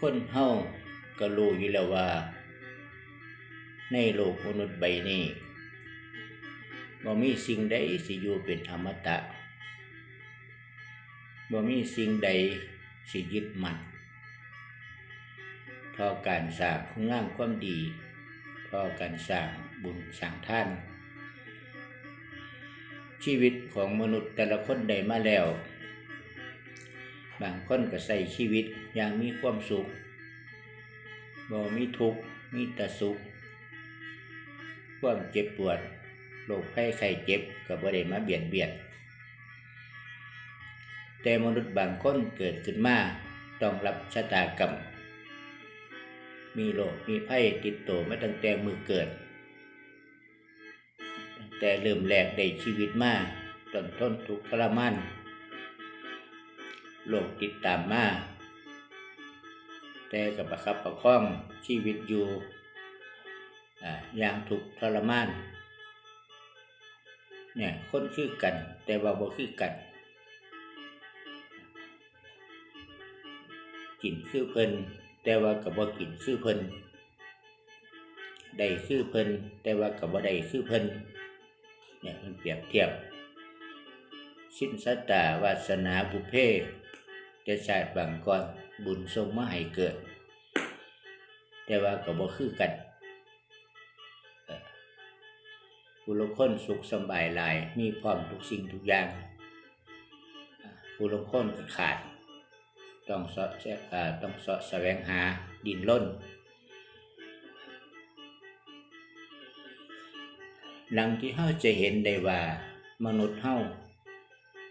คนเฮาก็รู้อยู่แล้วว่า ในโลกมนุษย์ใบนี้บ่มีสิ่งใดสิอยู่เป็นอมตะบ่มีสิ่งใดสิยึดมั่นเทอการสร้างคุณงามความดีเทอการสร้างบุญสร้างท่าน ชีวิตของมนุษย์แต่ละคนได้มาแล้ว บางคนก็ใส่ชีวิตอย่างมีความสุขบ่มีทุกข์มีแต่สุข ความเจ็บปวดโรคภัยไข้เจ็บก็บ่ได้มาเบียดเบียนแต่มนุษย์บางคนเกิดขึ้นมาต้องรับชะตากรรม มีโรคมีภัยติดตัวมาตั้งแต่มือเกิด ตั้งแต่เริ่มแรกได้ชีวิตมาต้องทนทุกข์ทรมาน โรคติดตามมาแต่กับประคับประคองชีวิตอยู่อย่างทุกทรมานเนี่ยคนคือกัน แต่ว่าบ่คือกัน กินคือเพิ่นแต่ว่ากับบ่กินคือเพิ่นได้คือเพิ่นแต่ว่ากับบ่ได้คือเพิ่นเนี่ยมันเปรียบเทียบ สินสตาวาสนาบุพเพแต่ชาติบางก่อนบุญทรงมาให้เกิด แต่ว่าก็บ่คือกันผู้ลงคนสุขสบายหลาย มีพร้อมทุกสิ่งทุกอย่างผู้ลงคนก็ขาด ต้องเสาะแสอ่าต้องเสาะแสวงหาดินล้นหลังที่เฮาจะเห็นได้ว่ามนุษย์เฮา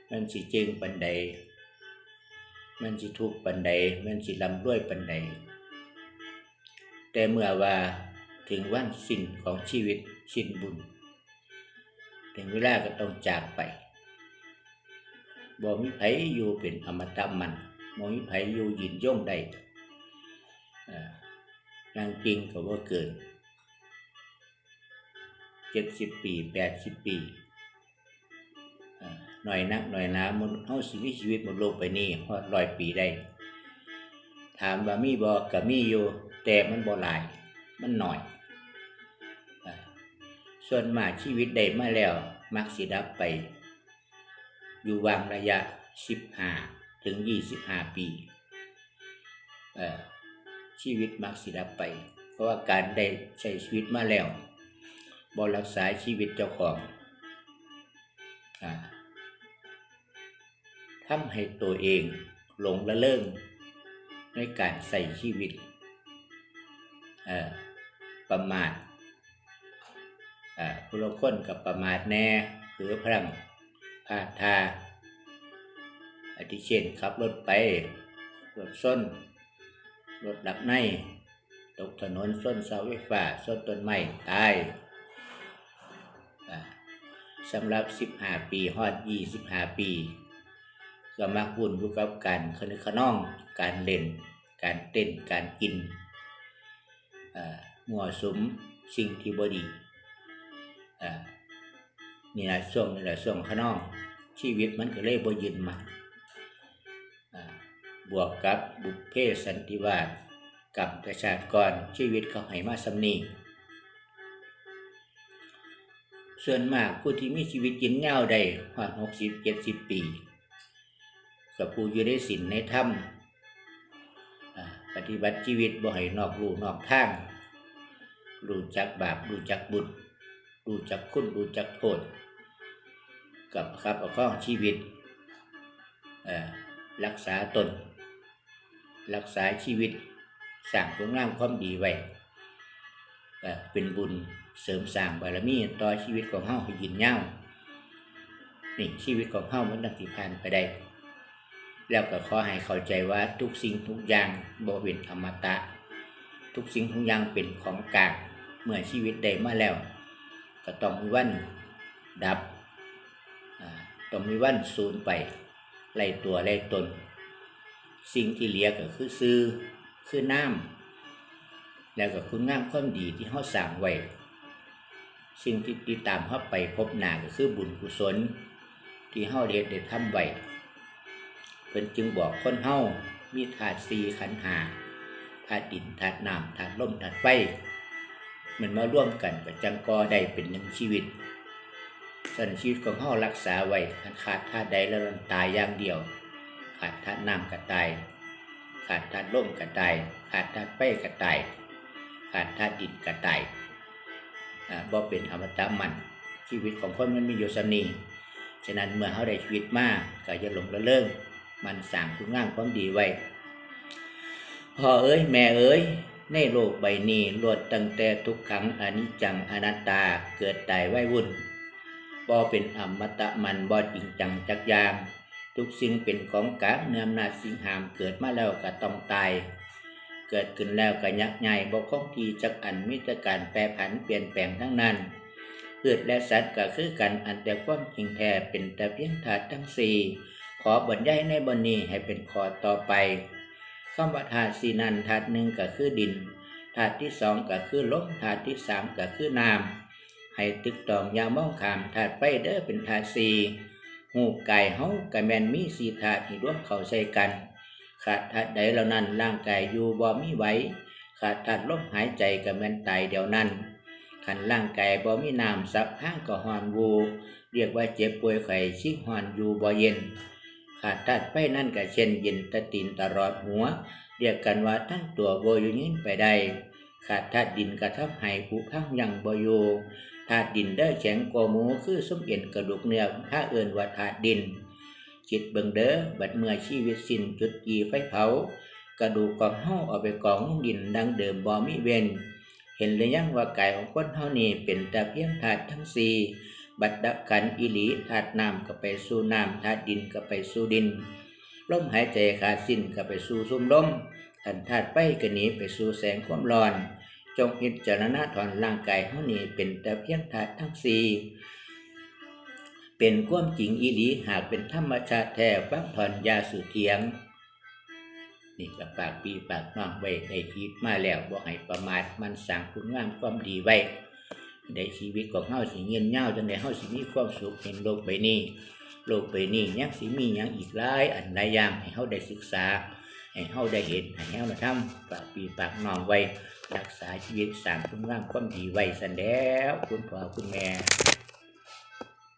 มันสิเจงปันใด มันสิทุกปันใด มันสิร่ำรวยปันใด แต่เมื่อว่าถึงวันสิ้นของชีวิตสิ้นบุญ ถึงเวลาก็ต้องจากไปบ่มีไผอยู่เป็นอมตะมันบ่มีไผอยู่ยืนย่งได้อ่าอย่างจริงก็บ่าเกินเจ็ดสิบปีแปดสิบปี หน่อยนักหน่อยหนามันเฮาสิมีชีวิตบนโลกไปนี้ฮอดร้อยปีได้ ถามว่ามีบ่ก็มีอยู่แต่มันบ่หลาย มันหน้อย ส่วนมากชีวิตได้มาแล้ว มักสิดับไป อยู่วางระยะ15ถึง25ปีเอ่อชีวิตมักสิดับไป เพราะว่าการได้ใช้ชีวิตมาแล้วบ่รักษาชีวิตเจ้าของอ่า ทำให้ตัวเองหลงละเลิงในการใส่ชีวิตประมาทผู้ลางคนกับประมาทแน่หรือพลังพาทาอาทิเช่นขับรถไป รถส้น รถดับใน ตกถนนส้นเสาไฟฟ้าส้นต้นไม้ตายสำหรับ 15 ปีฮอด25 ปี ก็มักวุ่นอยู่กับการคนึกขนอง การเล่น การเต้น การกินมั่วสมสิ่งที่บดีอ่านี่นะช่วงนี่แหละช่วงขนอง ชีวิตมันก็เลยบ่ยืนมันอ่าบวกกับบุพเพสันติวาสกับประชาติก่อนชีวิตเขาให้มาสำนีส่วนมากผู้ที่มีชีวิตยืนยาวได้ฮอด60 70ปี กับผู้อยู่ในศีลในธรรมปฏิบัติชีวิตบ่ให้นอกลู่นอกทางรู้จักบาปรู้จักบุญรู้จักคุณรู้จักโทษกับครับประคองชีวิตรักษาตน รักษาชีวิตสร้างคุณงามความดีไว้เป็นบุญเสริมสร้างบารมีต่อชีวิตของเฮาให้ยืนยาวนี่ชีวิตของเฮามันดังสิผ่านไปได้ แล้วก็ขอให้เข้าใจว่าทุกสิ่งทุกอย่างบ่เป็นอมตะ ทุกสิ่งทุกอย่างเป็นของกลางเมื่อชีวิตได้มาแล้ว ก็ต้องมีวันดับต้องมีวันสูญไปไล่ตัวไล่ตน สิ่งที่เหลือก็คือซื้อคือน้ำแล้วก็คุณงามความดีที่เฮาสร้างไว้สิ่งที่ติดตามเฮาไปพบหนาก็คือบุญกุศล ที่เฮาเรียนได้ทำไว้ พิ่นจึงบอกคนเฮามีธาตุสีขันหาธาตุดินธาตุน้ำธาตุลมธาตุไฟมันมาร่วมกันก็จังกอได้เป็นหนึ่งชีวิตสันชีวิตของเฮารักษาไว้คันขาดธาตุใดแล้วมันตายอย่างเดียว ขาดธาตุน้ำก็ตาย ขาดธาตุลมก็ตาย ขาดธาตุไฟก็ตาย ขาดธาตุดินก็ตายบ่เป็นอมตะมันชีวิตของคนมันมีอยู่สนีฉะนั้นเมื่อเขาได้ชีวิตมาก็อย่าหลงระเริง มันสร้างคุณงามความดีไว้พ่อเอ้ยแม่เอ้ยในโลกใบนี้ลวนตั้งแต่ทุกขังอนิจจังอนัตตาเกิดตายไว้วุ่นบ่เป็นอมตะมันบ่จริงจังจักยาง ทุกสิ่งเป็นของกลางเนื้อำนาสิ่งหามเกิดมาแล้วก็ต้องตาย เกิดขึ้นแล้วก็ยักษ์ใหญ่บ่คงทีจักอันมิตรการแปรผันเปลี่ยนแปลงทั้งนั้นพืชและสัตว์ก็คือกันอันแต่ความจริงแท้เป็นแต่เพียงธาตุทั้งสี่ ขอบรรยายในบนนี้ให้เป็นขอต่อไปคำว่าธาตุสี่นันธาตุหนึ่งก็คือดินธาตุที่สองก็คือลมธาตุที่สามก็คือน้ำให้ตึกตองยามองขามธาตุไฟเด้อเป็นธาตุสี่หูกายเฮากะแมนมีสี่ธาตุที่ร่วมเข้าใส่กัน ขาดธาตุใดเหล่านั้นร่างกายอยู่บ่มีไหวขาดธาตุลมหายใจกะแมนตายเดียวนั้นขันร่างกายบ่มีน้ำสับข้างก็หอนวู เรียกว่าเจ็บป่วยไข้ชิหอนอยู่บ่เย็น ขาดธาตุไฟนั่นก็เช่นเย็นตะตินตลอดหัว เรียกกันว่าทั้งตัวโบอยู่ยินไปได้ขาดธาตุดินกระทับให้ผู้พังยังบอยู่ธาตุดินได้แข็งกว่าหมูคือส้มเอ็นกระดูกเนื้อถ้าเอื่นว่าธาตุดิน จิตเบิงเด้อบัดเมื่อชีวิตสิ้นจุดกีไฟเผากระดูกของเฮาเอาไปกองลงดินดังเดิมบ่มีเว้นเห็นหรือยังว่ากายของคนเฮานี่เป็นแต่เพียงธาตุทั้งสี่ บัดดับกันอิหลีธาตุน้ำก็ไปสู่น้ำธาตุดินก็ไปสู่ดินลมหายใจขาดสิ้นก็ไปสู่ซุ่มลมทันธาตุไปก็หนีไปสู่แสงความร้อน จงพิจารณาถอนร่างกายเฮานี่เป็นแต่เพียงธาตุทั้งสี่เป็นความจริงอีหลีหากเป็นธรรมชาติแท้ฟังถอนยาสู่เทียงนี่กับปากปีปากน้องไว้ในชีวิตมาแล้วบ่ให้ประมาทมันสร้างคุณงามความดีไว้ ในชีวิตของเฮาสิเงียนยาจังได๋เฮาสิมีความสุขเห็นโลกใบนี้ โลกใบนี้ยังสิมีหยังอีกหลายอันหลายอย่างให้เฮาได้ศึกษาให้เฮาได้เห็นให้เฮาได้ทำปากปีปากน้องไว้รักษาชีวิตสร้างคุณงามความดีไว้สันแล้วคุณพ่อคุณแม่